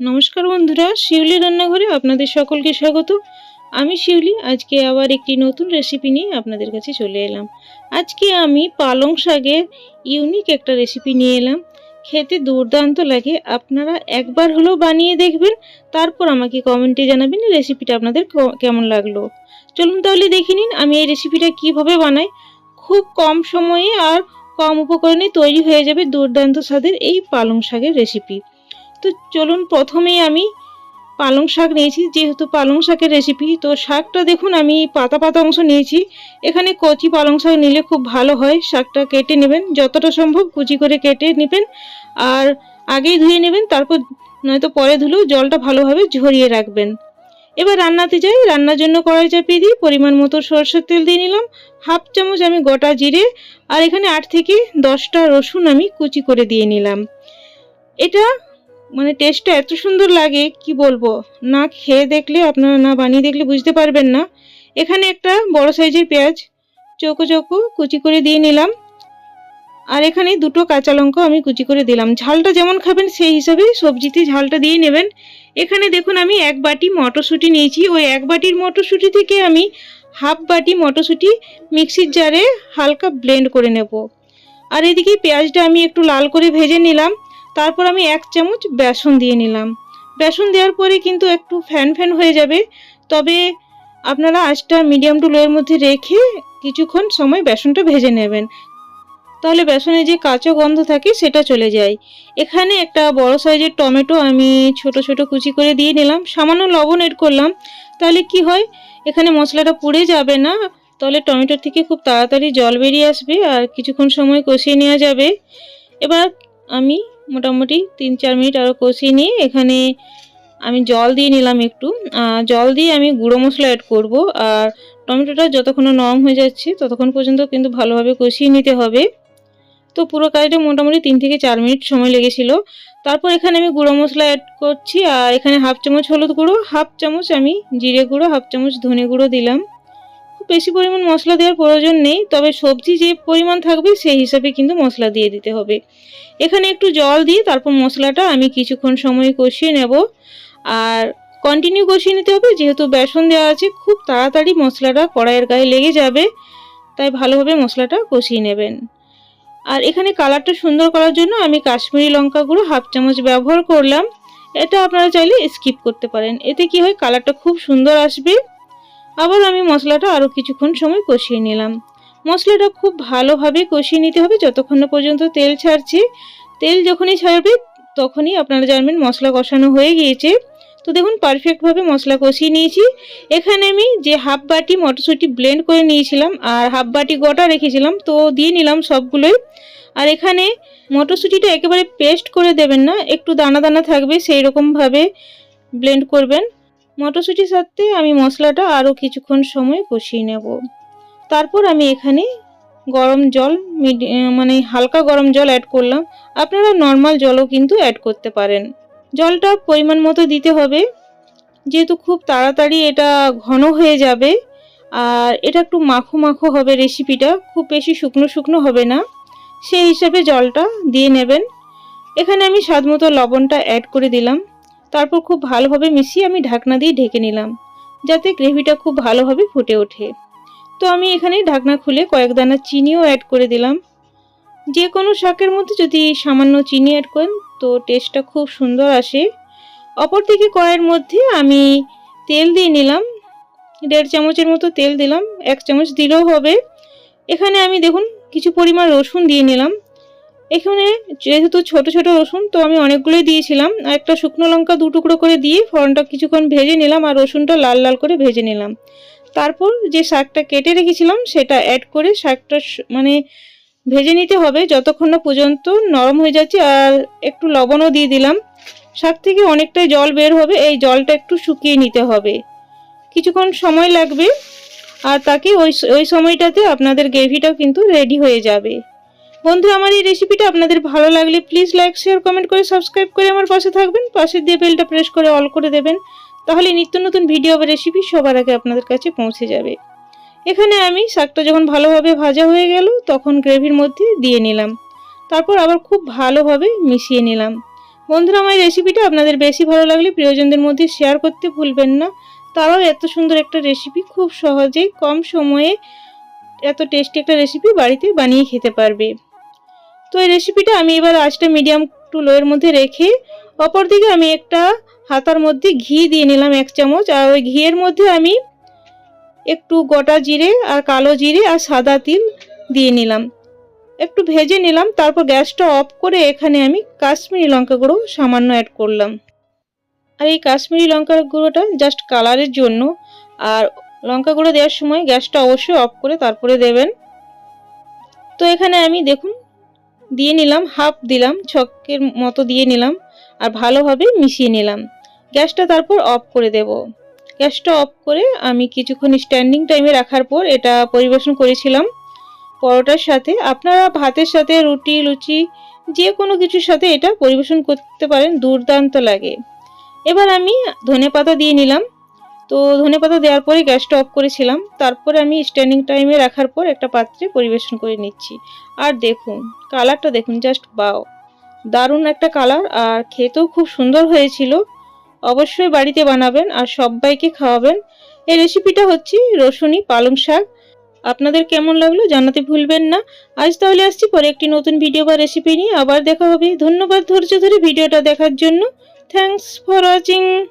নমস্কার বন্ধুরা, শিউলি রান্নাঘরে আপনাদের সকলকে স্বাগত। আমি শিউলি, আজকে আবার একটি নতুন রেসিপি নিয়ে আপনাদের কাছে চলে এলাম। আজকে আমি পালং শাকের ইউনিক একটা রেসিপি নিয়ে এলাম। খেতে দুর্দান্ত লাগে, আপনারা একবার হলেও বানিয়ে দেখবেন, তারপর আমাকে কমেন্টে জানাবেন রেসিপিটা আপনাদের কেমন লাগল। চলুন তাহলে দেখে নিন, আমি এই রেসিপিটা কীভাবে বানাই। খুব কম সময়ে আর কম উপকরণে তৈরি হয়ে যাবে দুর্দান্ত স্বাদের এই পালং শাকের রেসিপি তো চলুন প্রথমেই আমি পালং শাক নিয়েছি, যেহেতু পালং শাকের রেসিপি তো শাকটা দেখুন আমি পাতা পাতা অংশ নিয়েছি। এখানে কচি পালং শাক নিলে খুব ভালো হয়, শাকটা কেটে নেবেন, যতটা সম্ভব কুচি করে কেটে নেবেন। আর আগেই ধুয়ে নেবেন, তারপর নয়তো পরে ধুলেও জলটা ভালোভাবে ঝরিয়ে রাখবেন। এবার রান্নাতে যাই, রান্নার জন্য কড়াই চাপিয়ে দিই পরিমাণ মতো সরষের তেল দিয়ে নিলাম। হাফ চামচ আমি গোটা জিরে, আর এখানে আট থেকে দশটা রসুন আমি কুচি করে দিয়ে নিলাম। এটা মানে টেস্টটা এত সুন্দর লাগে, কি বলব? না খেয়ে দেখলে, আপনারা না বানিয়ে দেখলে বুঝতে পারবেন না। এখানে একটা বড় সাইজের পেঁয়াজ চৌকো চৌকো কুচি করে দিয়ে নিলাম। আর এখানে দুটো কাঁচা লঙ্কা আমি কুচি করে দিলাম। ঝালটা যেমন খাবেন, সেই হিসাবে সবজিতে ঝালটা দিয়ে নেবেন। এখানে দেখুন, আমি এক বাটি মটরশুঁটি নিয়েছি। ওই এক বাটির মটরশুঁটি থেকে আমি হাফ বাটি মটরশুঁটি মিক্সির জারে হালকা ব্লেন্ড করে নেব। আর এদিকে পেঁয়াজটা আমি একটু লাল করে ভেজে নিলাম। তারপর আমি এক চামচ বেসন দিয়ে নিলাম। বেসন দেওয়ার পরে কিন্তু একটু ফ্যান ফ্যান হয়ে যাবে। তবে আপনারা আঁচটা মিডিয়াম টু লোয়ের মধ্যে রেখে কিছুক্ষণ সময় বেসনটা ভেজে নেবেন। তাহলে বেসনে যে কাঁচা গন্ধ থাকে সেটা চলে যায়। এখানে একটা বড় সাইজের টমেটো আমি ছোট ছোট কুচি করে দিয়ে নিলাম। সামান্য লবণ এড করলাম। তাহলে কি হয়? এখানে মশলাটা পুড়ে যাবে না। তাহলে টমেটোর থেকে খুব তাড়াতাড়ি জল বেরিয়ে আসবে আর কিছুক্ষণ সময় কষিয়ে নেওয়া যাবে। এবার আমি মোটামুটি তিন চার মিনিট আরও কষিয়ে নিয়ে এখানে আমি জল দিয়ে নিলাম একটু। জল দিয়ে আমি গুঁড়ো মশলা অ্যাড করব। আর টমেটোটা যতক্ষণ নরম হয়ে যাচ্ছে, ততক্ষণ পর্যন্ত কিন্তু ভালোভাবে কষিয়ে নিতে হবে। তো পুরো কাজটা মোটামুটি তিন থেকে চার মিনিট সময় লেগেছিল। তারপর এখানে আমি গুঁড়ো মশলা অ্যাড করছি, আর এখানে হাফ চামচ হলুদ গুঁড়ো হাফ চামচ আমি জিরে গুঁড়ো হাফ চামচ ধনে গুঁড়ো দিলাম। খুব বেশি পরিমাণ মশলা দেওয়ার প্রয়োজন নেই, তবে সবজি যে পরিমাণ থাকবে সেই হিসাবে কিন্তু মশলা দিয়ে দিতে হবে। এখানে একটু জল দিয়ে তারপর মশলাটা আমি কিছুক্ষণ সময় কষিয়ে নেব। আর কন্টিনিউ কষিয়ে নিতে হবে, যেহেতু বেসন দেওয়া আছে, খুব তাড়াতাড়ি মশলাটা কড়াইয়ের গায়ে লেগে যাবে, তাই ভালোভাবে মশলাটা কষিয়ে নেবেন। আর এখানে কালারটা সুন্দর করার জন্য আমি কাশ্মীরি লঙ্কা গুঁড়ো হাফ চামচ ব্যবহার করলাম। এটা আপনারা চাইলে স্কিপ করতে পারেন। এতে কি হয়, কালারটা খুব সুন্দর আসবে। আবার আমি মশলাটা আরও কিছুক্ষণ সময় কষিয়ে নিলাম। মশলাটা খুব ভালোভাবে কষিয়ে নিতে হবে যতক্ষণ না পর্যন্ত তেল ছাড়ছে। তেল যখনই ছাড়বে তখনই আপনারা জানবেন মশলা কষানো হয়ে গিয়েছে। তো দেখুন পারফেক্টভাবে মশলা কষিয়ে নিয়েছি। এখানে আমি যে হাফ বাটি মটরশুঁটি ব্লেন্ড করে নিয়েছিলাম আর হাফ বাটি গোটা রেখেছিলাম, তো দিয়ে নিলাম সবগুলোই। আর এখানে মটরশুঁটিটা একেবারে পেস্ট করে দেবেন না, একটু দানা দানা থাকবে সেই রকমভাবে ব্লেন্ড করবেন। মটরশুঁটির সাথে আমি মশলাটা আরও কিছুক্ষণ সময় কষিয়ে নেব। তারপর আমি এখানে গরম জল মানে হালকা গরম জল অ্যাড করলাম। আপনারা নর্মাল জলও কিন্তু অ্যাড করতে পারেন। জলটা পরিমাণ মতো দিতে হবে। যেহেতু খুব তাড়াতাড়ি এটা ঘন হয়ে যাবে, আর এটা একটু মাখো মাখো হবে রেসিপিটা খুব বেশি শুকনো শুকনো হবে না। সেই হিসাবে জলটা দিয়ে নেবেন। এখানে আমি স্বাদ মতো লবণটা অ্যাড করে দিলাম। তারপর খুব ভালোভাবে মিশিয়ে আমি ঢাকনা দিয়ে ঢেকে নিলাম, যাতে গ্রেভিটা খুব ভালোভাবে ফুটে ওঠে। তো আমি এখানে ঢাকনা খুলে কয়েক দানা চিনিও অ্যাড করে দিলাম। যে কোনো শাকের মধ্যে যদি সামান্য চিনি অ্যাড করেন, তো টেস্টটা খুব সুন্দর আসে। অপর থেকে কড়াইয়ের মধ্যে আমি তেল দিয়ে নিলাম, দেড় চামচের মতো তেল দিলাম, এক চামচ দিলেও হবে। এখানে আমি দেখুন, কিছু পরিমাণ রসুন দিয়ে নিলাম। এখানে যেহেতু ছোট ছোট রসুন, তো আমি অনেকগুলোই দিয়েছিলাম। আর একটা শুকনো লঙ্কা দু টুকরো করে দিয়ে ফোড়নটা কিছুক্ষণ ভেজে নিলাম আর রসুনটা লাল লাল করে ভেজে নিলাম। তারপর যে শাকটা কেটে রেখেছিলাম, সেটা অ্যাড করে শাকটা মানে ভেজে নিতে হবে যতক্ষণ না পর্যন্ত নরম হয়ে যাচ্ছে আর একটু লবণও দিয়ে দিলাম। শাক থেকে অনেকটাই জল বের হবে, এই জলটা একটু শুকিয়ে নিতে হবে। কিছুক্ষণ সময় লাগবে আর তাকে ওই ওই সময়টাতে আপনাদের গ্রেভিটাও কিন্তু রেডি হয়ে যাবে। বন্ধু, আমার এই রেসিপিটা আপনাদের ভালো লাগলে প্লিজ লাইক শেয়ার কমেন্ট করে সাবস্ক্রাইব করে আমার পাশে থাকবেন। পাশে দিয়ে বেলটা প্রেস করে অল করে দেবেন। তাহলে নিত্য নতুন ভিডিও বা রেসিপি সবার আগে আপনাদের কাছে পৌঁছে যাবে। এখানে আমি শাকটা যখন ভালোভাবে ভাজা হয়ে গেল, তখন গ্রেভির মধ্যে দিয়ে নিলাম। তারপর আবার খুব ভালোভাবে মিশিয়ে নিলাম। বন্ধুরা, আমার রেসিপিটা আপনাদের বেশি ভালো লাগলে প্রিয়জনদের মধ্যে শেয়ার করতে ভুলবেন না। তারাও এত সুন্দর একটা রেসিপি খুব সহজেই কম সময়ে এত টেস্টি একটা রেসিপি বাড়িতে বানিয়ে খেতে পারবে। তো এই রেসিপিটা আমি এবার আঁচটা মিডিয়াম টু লোয়ের মধ্যে রেখে অপর দিকে আমি একটা হাতার মধ্যে ঘি দিয়ে নিলাম এক চামচ, আর ওই ঘিয়ের মধ্যে আমি একটু গোটা জিরে আর কালো জিরে আর সাদা তিল দিয়ে নিলাম। একটু ভেজে নিলাম, তারপর গ্যাসটা অফ করে এখানে আমি কাশ্মীরি লঙ্কা গুঁড়ো সামান্য অ্যাড করলাম। আর এই কাশ্মীরি লঙ্কার গুঁড়োটা জাস্ট কালারের জন্য, আর লঙ্কা গুঁড়ো দেওয়ার সময় গ্যাসটা অবশ্যই অফ করে তারপরে দেবেন। তো এখানে আমি দেখুন দিয়ে নিলাম হাফ দিলাম, ছকের মতো দিয়ে নিলাম আর ভালোভাবে মিশিয়ে নিলাম। গ্যাসটা তারপর অফ করে দেব। গ্যাসটা অফ করে আমি কিছুক্ষণ স্ট্যান্ডিং টাইমে রাখার পর এটা পরিবেশন করেছিলাম পরোটার সাথে। আপনারা ভাতের সাথে, রুটি, লুচি, যে কোনো কিছুর সাথে এটা পরিবেশন করতে পারেন, দুর্দান্ত লাগে। এবার আমি ধনে পাতা দিয়ে নিলাম। তো ধনে পাতা দেওয়ার পরে গ্যাসটা অফ করেছিলাম। তারপরে আমি স্ট্যান্ডিং টাইমে রাখার পর একটা পাত্রে পরিবেশন করে নিচ্ছি। আর দেখুন কালারটা দেখুন জাস্ট বাও দারুণ একটা কালার আর খেতেও খুব সুন্দর হয়েছিল। অবশ্যই বাড়িতে বানাবেন আর সবাইকে খাওয়াবেন। এই রেসিপিটা হচ্ছে রসুনি পালং শাক। আপনাদের কেমন লাগল জানাতে ভুলবেন না। আজ তাহলে আসছি পরে একটি নতুন ভিডিও বা রেসিপি নিয়ে। আবার দেখা হবে। ধন্যবাদ ধৈর্য ধরে ভিডিওটা দেখার জন্য। Thanks for watching